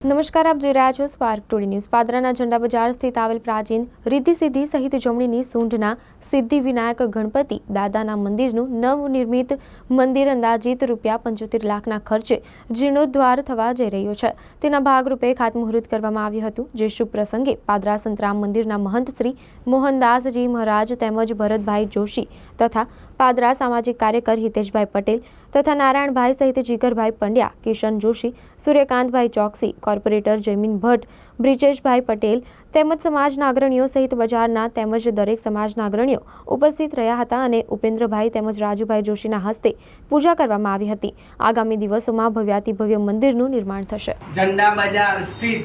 નમસ્કાર, આપ જોઈ રહ્યા છો સ્પાર્ક ટુડે ન્યૂઝ પાદરાના ઝંડા બજાર સ્થિત આવેલ પ્રાચીન રિદ્ધિ સિદ્ધિ સહિત જમણીની સૂંઢના સિદ્ધિ વિનાયક ગણપતિ દાદાના મંદિરનું નવનિર્મિત મંદિર અંદાજિત રૂપિયા પંચોતેર લાખના ખર્ચે જીર્ણોદ્વાર થવા જઈ રહ્યો છે. તેના ભાગરૂપે ખાતમુહૂર્ત કરવામાં આવ્યું હતું. જે શુભ પ્રસંગે પાદરા સંતરામ મંદિરના મહંત શ્રી મોહનદાસજી મહારાજ તેમજ ભરતભાઈ જોશી તથા પાદરા સામાજિક કાર્યકર હિતેશભાઈ પટેલ તથા નારાયણભાઈ સહિત જીગરભાઈ પંડ્યા, કિશન જોશી, સૂર્યકાંતભાઈ ચોકસી, કોર્પોરેટર જયમીન ભટ્ટ, બ્રિજેશભાઈ પટેલ તેમજ સમાજના અગ્રણીઓ સહિત બજારના તેમજ દરેક સમાજના અગ્રણીઓ ઉપસ્થિત રહ્યા હતા અને ઉપેન્દ્રભાઈ તેમજ રાજુભાઈ જોશીના હસ્તે પૂજા કરવામાં આવી હતી. આગામી દિવસોમાં ભવ્યાતિ ભવ્ય મંદિરનું નિર્માણ થશે. ઝંડા બજાર સ્થિત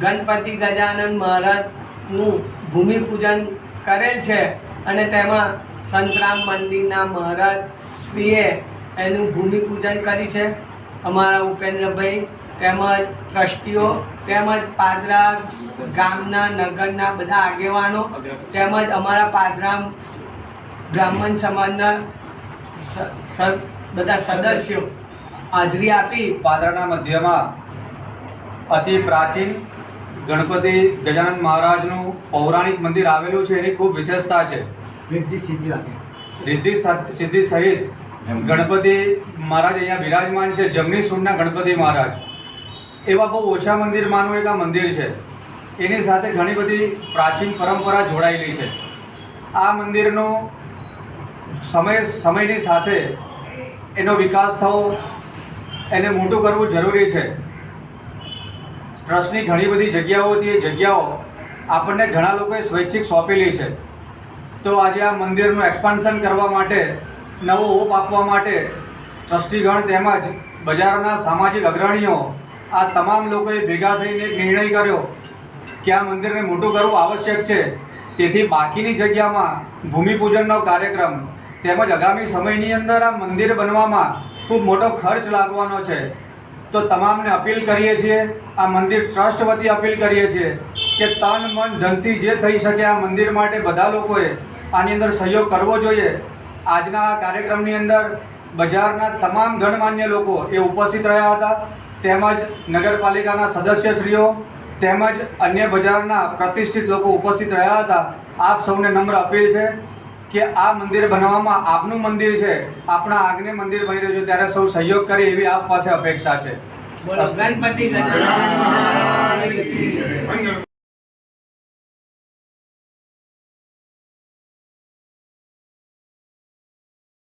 ગણપતિ ગજાનન મહારાજનું ભૂમિપૂજન કરેલ છે અને તેમાં સંતરામ મંદિરના મહારાજ શ્રીએ એનું ભૂમિપૂજન કરી છે. અમારા ઉપેન્દ્રભાઈ તેમજ ટ્રસ્ટીઓ તેમજ પાદરા ગામના, નગરના બધા આગેવાનો તેમજ અમારા પાદરા બ્રાહ્મણ સમાજના બધા સદસ્યો હાજરી આપી. પાદરાના મધ્યમાં અતિ પ્રાચીન ગણપતિ ગજાનંદ મહારાજનું પૌરાણિક મંદિર આવેલું છે. એની ખૂબ વિશેષતા છે. રિદ્ધિ સિદ્ધિ રાખે. સિદ્ધિ સહિત ગણપતિ મહારાજ અહીંયા બિરાજમાન છે. જમણી સુરના ગણપતિ મહારાજ. એવા બહુ ઓછા મંદિરમાંનું એક આ મંદિર છે. એની સાથે ઘણી બધી પ્રાચીન પરંપરા જોડાયેલી છે. આ મંદિરનો સમય, સમયની સાથે એનો વિકાસ થવો, એને મોટું કરવું જરૂરી છે. ટ્રસ્ટની ઘણી બધી જગ્યાઓથી એ જગ્યાઓ આપણને ઘણા લોકોએ સ્વૈચ્છિક સોંપેલી છે. તો આજે આ મંદિરનું એક્સપાન્શન કરવા માટે, નવો ઓપ આપવા માટે ટ્રસ્ટીગણ તેમજ બજારના સામાજિક અગ્રણીઓ, આ તમામ લોકોએ ભેગા થઈને એક નિર્ણય કર્યો કે આ મંદિરને મોટું કરવું આવશ્યક છે. તેથી બાકીની જગ્યામાં ભૂમિપૂજનનો કાર્યક્રમ તેમજ આગામી સમયની અંદર આ મંદિર બનવામાં ખૂબ મોટો ખર્ચ લાગવાનો છે. તો તમામને અપીલ કરીએ છીએ, આ મંદિર ટ્રસ્ટ વતી અપીલ કરીએ છીએ કે તન મન ધનથી જે થઈ શકે આ મંદિર માટે બધા લોકોએ આની અંદર સહયોગ કરવો જોઈએ. આજના કાર્યક્રમની અંદર બજારના તમામ ગણમાન્ય લોકો એ ઉપસ્થિત રહ્યા હતા. તેમજ નગરપાલિકાના સદસ્યશ્રીઓ, તેમજ અન્ય બજારના પ્રતિષ્ઠિત લોકો ઉપસ્થિત રહ્યા હતા. આપ સૌને નમ્ર અપીલ છે કે આ મંદિર બનાવવામાં આપનું મંદિર છે, આપણા આગને મંદિર બની રહ્યું છે, ત્યારે સૌ સહયોગ કરે એવી આપ પાસે અપેક્ષા છે.